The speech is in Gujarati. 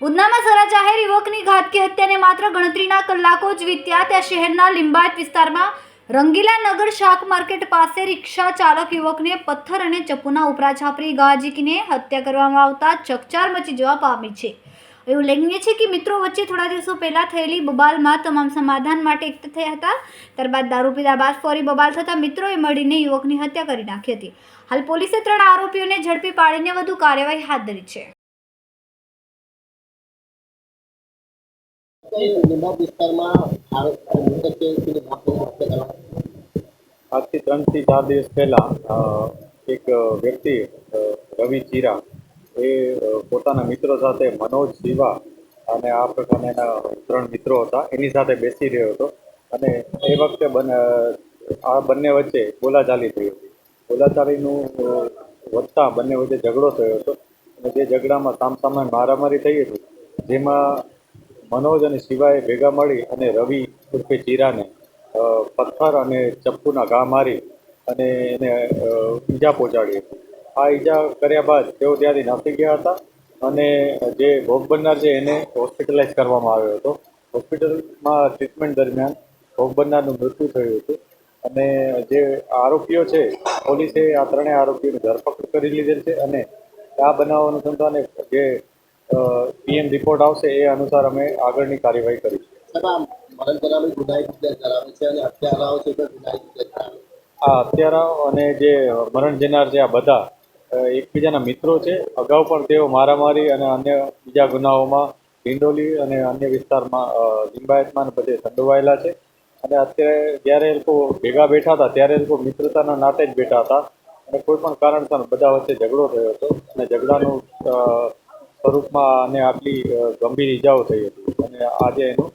ઉધનામાં સરા જાહેર યુવકની ઘાતકી હત્યાને માત્ર ગણતરીના કલાકો જ વીત્યા ત્યાં શહેરના લિંબાયત વિસ્તારમાં રંગીલા નગર શાક માર્કેટ પાસે રિક્ષા ચાલક યુવકને પથ્થર અને ચપ્પુના ઉપરા છાપરી ઘા ઝીકીને હત્યા કરવામાં આવતા ચકચાર મચી જવા પામી છે. એવું ઉલ્લેખનીય છે કે મિત્રો વચ્ચે થોડા દિવસો પહેલાં થયેલી બબાલમાં તમામ સમાધાન માટે એકઠા થયા હતા. ત્યારબાદ દારૂ પીધા બાદ ફરી બબાલ થતાં મિત્રોએ મળીને યુવકની હત્યા કરી નાખી હતી. હાલ પોલીસે ત્રણ આરોપીઓને ઝડપી પાડીને વધુ કાર્યવાહી હાથ ધરી છે. આજથી ત્રણથી ચાર દિવસ પહેલાં એક વ્યક્તિ રવિ ચીરા, એ પોતાના મિત્રો સાથે મનોજ શિવા અને આ પ્રકારના એના ત્રણ મિત્રો હતા. એની સાથે બેસી રહ્યો હતો અને એ વખતે આ બંને વચ્ચે બોલાચાલી થઈ હતી. બોલાચાલીનું વધતા બંને વચ્ચે ઝઘડો થયો હતો અને જે ઝઘડામાં સામસામે મારામારી થઈ હતી, જેમાં મનોજ અને શિવાએ ભેગા મળી અને રવિ ઉર્ફે ચીરાને પથ્થર અને ચપ્પુના ઘા મારી અને એને ઈજા પહોંચાડી આ ઈજા કર્યા બાદ તેઓ ત્યાંથી નાસી ગયા હતા અને જે ભોગ બનનાર છે એને હોસ્પિટલાઇઝ કરવામાં આવ્યો હતો. હોસ્પિટલમાં ટ્રીટમેન્ટ દરમિયાન ભોગ બનનારનું મૃત્યુ થયું હતું અને જે આરોપીઓ છે, પોલીસે આ ત્રણેય આરોપીઓની ધરપકડ કરી લીધેલ છે અને આ બનાવ અનુસંધાને જે પીએમ રિપોર્ટ આવશે એ અનુસાર અમે આગળની કાર્યવાહી કરીશું. મરણ કરાવી ગુનાહિત કરાવે છે અને હત્યારાઓ છે તે ગુનાહિત કરાવે. આ હત્યારાઓ અને જે મરણ જનાર છે આ બધા એકબીજાના મિત્રો છે. અગાઉ પણ તેઓ મારામારી અને અન્ય બીજા ગુનાઓમાં ડિંડોલી અને અન્ય વિસ્તારમાં લિંબાયતમાં બધે સંડોવાયેલા છે. અને અત્યારે જ્યારે એ લોકો ભેગા બેઠા હતા ત્યારે એ લોકો મિત્રતાના નાતે જ બેઠા હતા. અને કોઈ પણ કારણસર બધા વચ્ચે ઝઘડો થયો હતો. અને ઝઘડાનું સ્વરૂપમાં અને આટલી ગંભીર ઈજાઓ થઈ હતી. અને આજે એનું